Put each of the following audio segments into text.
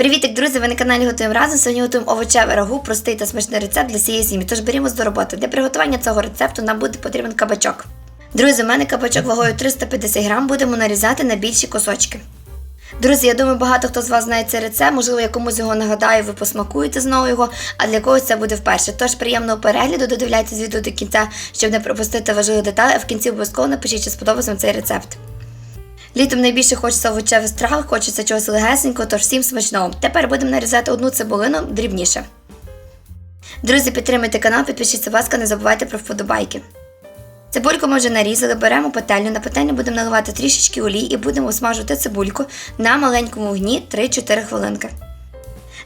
Привітик, друзі! Ви на каналі Готуємо разом. Сьогодні готуємо овочеве рагу, простий та смачний рецепт для всієї сім'ї. Тож берімось до роботи. Для приготування цього рецепту нам буде потрібен кабачок. Друзі, у мене кабачок вагою 350 грам будемо нарізати на більші кусочки. Друзі, я думаю, багато хто з вас знає цей рецепт, можливо, я комусь його нагадаю, ви посмакуєте знову його, а для когось це буде вперше. Тож приємного перегляду, додивляйтесь відео до кінця, щоб не пропустити важливі деталі, а в кінці обов'язково напишіть, чи сподобався вам цей рецепт. Літом найбільше хочеться овочевих страв, хочеться чогось легесенького, тож всім смачного. Тепер будемо нарізати одну цибулину дрібніше. Друзі, підтримуйте канал, підпишіться, будь ласка, не забувайте про вподобайки. Цибульку ми вже нарізали, беремо пательню. На пательню будемо наливати трішечки олій і будемо смажувати цибульку на маленькому вогні 3-4 хвилинки.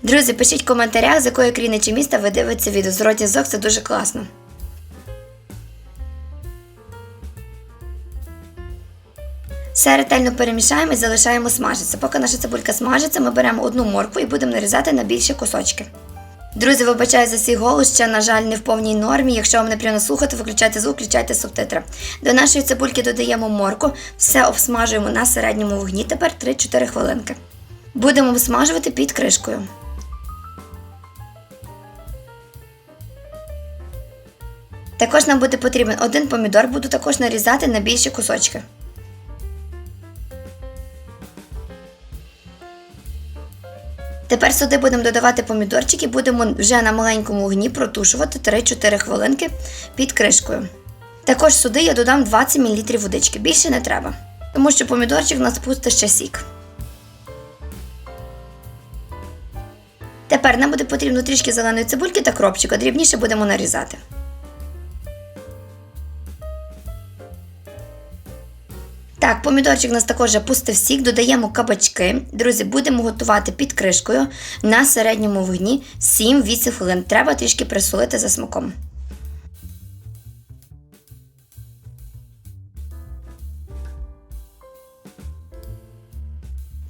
Друзі, пишіть в коментарях, з якої країни чи міста ви дивитеся відео. Зворотній зв'язок це дуже класно. Все ретельно перемішаємо і залишаємо смажитися. Поки наша цибулька смажиться, ми беремо одну моркву і будемо нарізати на більші кусочки. Друзі, вибачаю за свій голос, ще, на жаль, не в повній нормі. Якщо вам не приємно слухати, виключайте звук, включайте субтитри. До нашої цибульки додаємо морку, все обсмажуємо на середньому вогні, тепер 3-4 хвилинки. Будемо обсмажувати під кришкою. Також нам буде потрібен один помідор, буду також нарізати на більші кусочки. Тепер сюди будемо додавати помідорчики, будемо вже на маленькому вогні протушувати 3-4 хвилинки під кришкою. Також сюди я додам 20 мл водички, більше не треба, тому що помідорчик у нас пустить ще сік. Тепер нам буде потрібно трішки зеленої цибульки та кропчика, дрібніше будемо нарізати. Так, помідорчик у нас також вже пустив сік, додаємо кабачки. Друзі, будемо готувати під кришкою на середньому вогні 7-8 хвилин. Треба трішки присолити за смаком.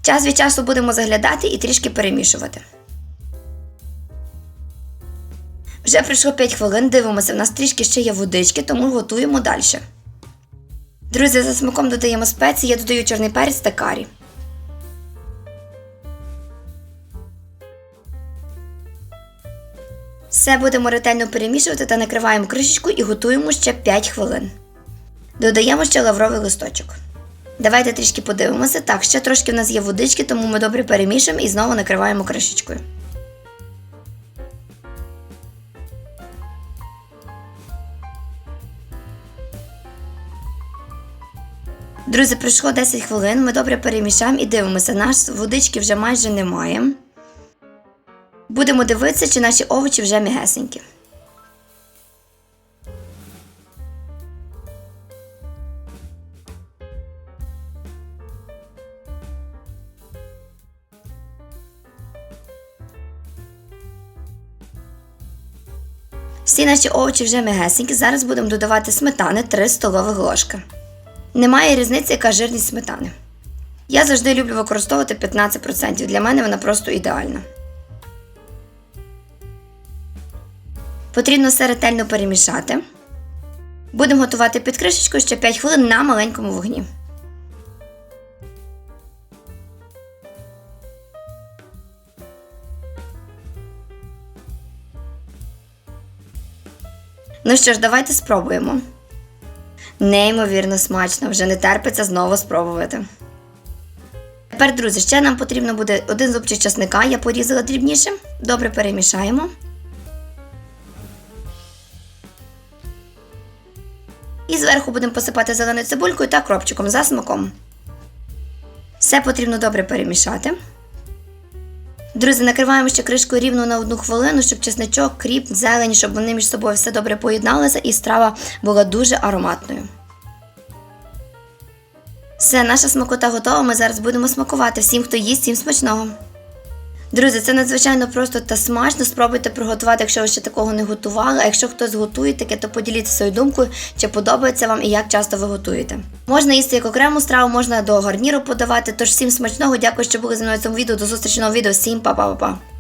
Час від часу будемо заглядати і трішки перемішувати. Вже пройшло 5 хвилин, дивимося, в нас трішки ще є водички, тому готуємо далі. Друзі, за смаком додаємо спеції, я додаю чорний перець та карі. Все будемо ретельно перемішувати та накриваємо кришечку і готуємо ще 5 хвилин. Додаємо ще лавровий листочок. Давайте трішки подивимося. Так, ще трошки в нас є водички, тому ми добре перемішуємо і знову накриваємо кришечкою. Друзі, пройшло 10 хвилин, ми добре перемішаємо і дивимося, нас водички вже майже немає. Будемо дивитися, чи наші овочі вже м'ягесенькі. Всі наші овочі вже м'ягесенькі. Зараз будемо додавати сметани 3 столових ложки. Немає різниці, яка жирність сметани. Я завжди люблю використовувати 15%. Для мене вона просто ідеальна. Потрібно все ретельно перемішати. Будемо готувати під кришечкою ще 5 хвилин на маленькому вогні. Ну що ж, давайте спробуємо. Неймовірно смачно, вже не терпиться знову спробувати. Тепер, друзі, ще нам потрібно буде один зубчик часника, я порізала дрібніше. Добре перемішаємо. І зверху будемо посипати зеленою цибулькою та кропчиком за смаком. Все потрібно добре перемішати. Друзі, накриваємо ще кришкою рівно на одну хвилину, щоб чесничок, кріп, зелень, щоб вони між собою все добре поєдналися і страва була дуже ароматною. Все, наша смакота готова. Ми зараз будемо смакувати всім, хто їсть, всім смачного. Друзі, це надзвичайно просто та смачно. Спробуйте приготувати, якщо ви ще такого не готували. А якщо хтось готує таке, то поділіться своєю думкою, чи подобається вам і як часто ви готуєте. Можна їсти як окрему страву, можна до гарніру подавати. Тож всім смачного, дякую, що були зі мною в цьому відео. До зустрічі нового відео. Всім па-па-па-па.